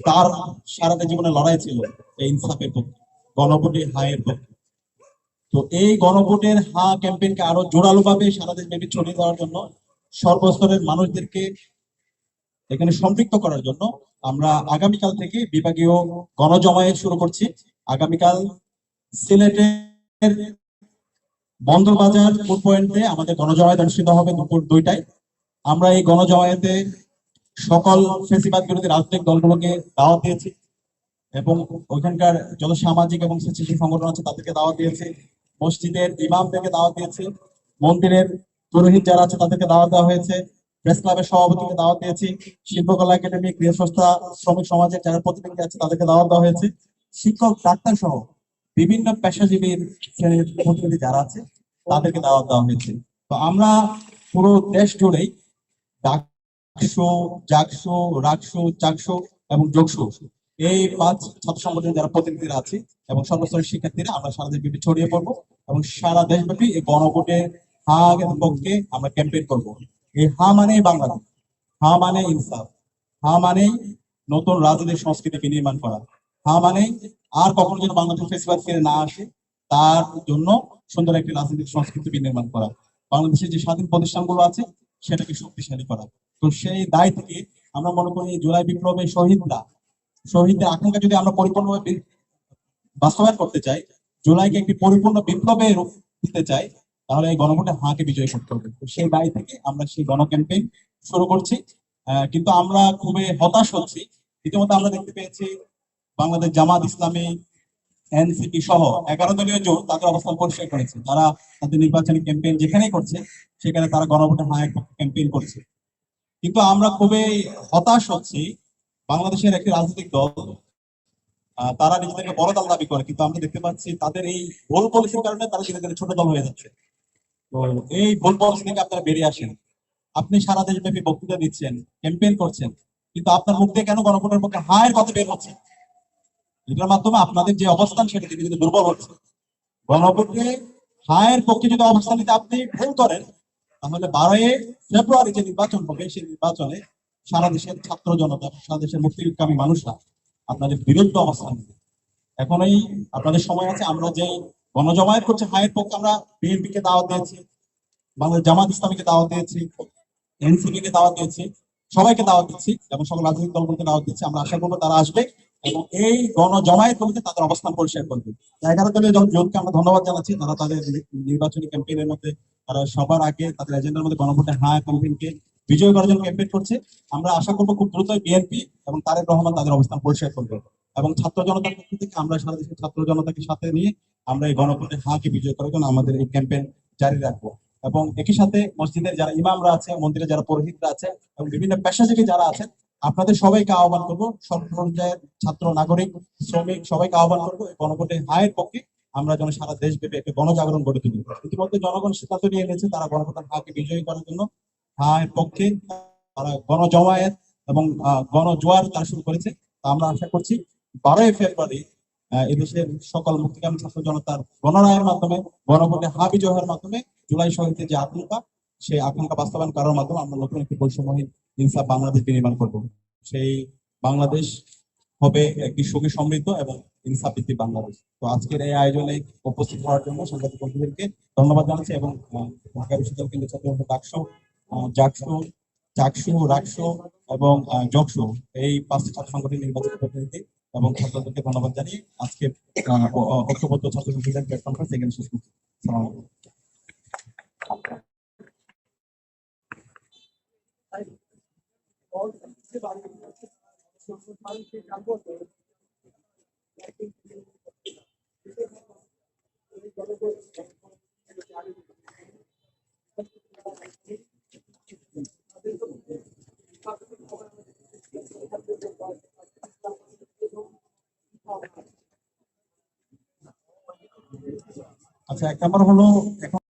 তার সারাটা জীবনে লড়াই ছিল ইনসাফের পক্ষে গণভোটে হায়ের পক্ষে। তো এই গণভোটের হা ক্যাম্পেইনকে আরও জোরালো ভাবে সারা দেশ ব্যাপী ছড়িয়ে দেওয়ার জন্য সর্বস্তরের মানুষদেরকে এখানে সম্পৃক্ত করার জন্য আমরা আগামীকাল থেকে বিভাগীয় গণজমায়েত শুরু করছি। আগামীকাল সিলেটের বন্দরবাজার ফুড পয়েন্টে আমাদের গণজমায়েত অনুষ্ঠিত হবে দুপুর দুইটায়। আমরা এই গণজমায়েতে সকল ফেসিবাদ বিরোধী রাজনৈতিক দলগুলোকে দাওয়াত দিয়েছি এবং ওইখানকার যত সামাজিক এবং স্বেচ্ছাসেবী সংগঠন আছে তাদেরকে দাওয়াত দিয়েছি। মসজিদের ইমামদেরকে দাওয়াত দিয়েছি। মন্দিরের পুরোহিত যারা আছে তাদেরকে দাওয়াত দেওয়া হয়েছে। প্রেস ক্লাবের সভাপতিকে দাওয়াত দিয়েছি। শিল্পকলা একাডেমি ক্রিয়া সংস্থা, শ্রমিক সমাজের যারা প্রতিনিধি আছে তাদেরকে দাওয়াত দেওয়া হয়েছে। শিক্ষক, ডাক্তার সহ বিভিন্ন পেশাজীবীর শ্রেণির প্রতিনিধি যারা আছে তাদেরকে দাওয়াত দেওয়া হয়েছে। তো আমরা পুরো দেশ জুড়েই ডাকসু জাকসু রাকসু চাকসু এবং যোগসু এই পাঁচ ছাত্র সংগঠনের যারা প্রতিনিধিরা আছে এবং সর্বস্তরের শিক্ষার্থীরা, আমরা সারা দেশব্যাপী ছড়িয়ে পড়ব এবং সারা দেশব্যাপী এই গণভোটের হা পক্ষে আমরা ক্যাম্পেইন করব। এই হা মানেই বাংলাদেশ, হা মানে ইনসাফ, হা মানেই নতুন রাজনৈতিক সংস্কৃতি বিনির্মাণ করা, হা মানে আর কখনো যেন বাংলাদেশ ফেসিবাদ ফিরে না আসে, তার জন্য সুন্দর একটি রাজনৈতিক সংস্কৃতি বিনির্মাণ করা। বাংলাদেশের যে স্বাধীন প্রতিষ্ঠানগুলো আছে সেটাকে শক্তিশালী করা। তো সেই দায় থেকে আমরা মনে করি জুলাই বিপ্লবের শহীদরা, শহীদদের আকাঙ্ক্ষা যদি আমরা পরিপূর্ণভাবে বাস্তবায়ন করতে চাই, জুলাইকে একটি পরিপূর্ণ বিপ্লবে রূপ দিতে চাই, তাহলে এই গণভোটে হাঁকে বিজয় করতে হবে। তো সেই দায় থেকে আমরা সেই গণ ক্যাম্পেইন শুরু করছি। কিন্তু আমরা খুবই হতাশ হচ্ছি। ইতিমধ্যে আমরা দেখতে পেয়েছি বাংলাদেশ জামাত ইসলামী এনসিপি সহ এগারো দলীয় জোট তাদের অবস্থান পরিষ্কার করেছে। তারা তাদের নির্বাচনী ক্যাম্পেইন যেখানেই করছে, সেখানে তারা গণভোটে হাঁ ক্যাম্পেইন করছে। কিন্তু আমরা খুবই হতাশ হচ্ছি, বাংলাদেশের একটি রাজনৈতিক দল তারা নিজেদেরকে বড় দল দাবি করে, কিন্তু আমরা দেখতে পাচ্ছি তাদের এই ভুল পলিসির কারণে তারা ধীরে ধীরে ছোট দল হয়ে যাচ্ছে। তো এই ভুল পলিসি থেকে আপনারা বেরিয়ে আসেন। আপনি সারা দেশব্যাপী বক্তৃতা দিচ্ছেন ক্যাম্পেইন করছেন, কিন্তু আপনার মুখ দিয়ে কেন গণভোটের পক্ষে হায়ের কথা বের হচ্ছে এটার মাধ্যমে আপনাদের যে অবস্থান সেটা ধীরে ধীরে দুর্বল হচ্ছে। গণভোটে হায়ের পক্ষে যদি অবস্থান নিতে আপনি ভুল করেন, তাহলে বারোই ফেব্রুয়ারি যে নির্বাচন হবে, সেই নির্বাচনে সারা দেশের ছাত্র জনতা, সারা দেশের মুক্তিকামী মানুষরা আপনাদের বিরুদ্ধে অবস্থান নেবে। এখনই আপনাদের সময় আছে, আমরা যে গণজমায়েত করছে হায়ের পক্ষে, আমরা বিএনপি কে দাওয়াত দিয়েছি, বাংলাদেশ জামাত ইসলামীকে দাওয়াত দিয়েছি এনসিপি কে দাওয়াত দিয়েছি, সবাইকে দাওয়াত দিচ্ছি এবং সকল রাজনৈতিক দলগুলোকে দাওয়াত দিচ্ছি। আমরা আশা করব তারা আসবে। এবং এই গণজমায়েত গুলোতে তাদের অবস্থান পরিষ্কার করবে। এগারো দলীয় জন- জোটকে আমরা ধন্যবাদ জানাচ্ছি। তারা তাদের নির্বাচনী ক্যাম্পেইনের মধ্যে, তারা সবার আগে তাদের এজেন্ডার মধ্যে গণভোটে হ্যাঁ ক্যাম্পেইনকে বিজয় করার জন্য ক্যাম্পেইন করছে। আমরা আশা করব খুব দ্রুতই বিএনপি এবং তারেক রহমান তাদের অবস্থান পরিষ্কার করবে এবং ছাত্র জনতার পক্ষ থেকে আমরা সারা দেশের ছাত্র জনতাকে সাথে নিয়ে আমরা এই গণভোটে হাঁকে বিজয় করার জন্য আমাদের এই ক্যাম্পেইন জারি রাখব। এবং একই সাথে মসজিদের যারা ইমামরা আছে, মন্দিরে যারা পুরোহিতরা আছে এবং বিভিন্ন পেশাজীবী যারা আছেন আপনাদের সবাইকে আহ্বান করব, সব পর্যায়ের ছাত্র, নাগরিক, শ্রমিক, সবাইকে আহ্বান করব গণভোটে হায়ের পক্ষে আমরা যেন সারা দেশব্যাপী একটা গণজাগরণ গড়ে তুলি। ইতিমধ্যে জনগণ সিদ্ধান্ত নিয়ে নিয়েছে তারা গণভোটের হাকে বিজয়ী করার জন্য। হায়ের পক্ষে তারা গণজমায়েত এবং গণজোয়ার তারা শুরু করেছে। আমরা আশা করছি বারোই ফেব্রুয়ারি এদেশের সকল মুক্তিকামী ছাত্র জনতার গণরায়ের মাধ্যমে, গণভোটে হা বিজয়ের মাধ্যমে জুলাই শহীদের যে আকাঙ্ক্ষা, সেই আকাঙ্ক্ষা বাস্তবায়ন করার মাধ্যমে আমরা নতুন একটি বৈষম্যহীন ইনসাফ বাংলাদেশ বিনির্মাণ করব। সেই বাংলাদেশ হবে একটি সুখী সমৃদ্ধ এবং ইনসাফ বাংলাদেশ। তো আজকের এই আয়োজনে উপস্থিত হওয়ার জন্য সাংবাদিক বন্ধুদেরকে ধন্যবাদ জানাচ্ছি এবং ঢাকা বিশ্ববিদ্যালয় কেন্দ্রীয় ছাত্র আহ, জাকসু চাকসু রাকসু এবং এই পাঁচটি ছাত্র সংগঠনের নির্বাচিত প্রতিনিধি এবং ছাত্রদেরকে ধন্যবাদ জানিয়ে আজকে ঐক্যবদ্ধ ছাত্র শেষ করছি। সালাম আচ্ছা এক নম্বর হলো এখন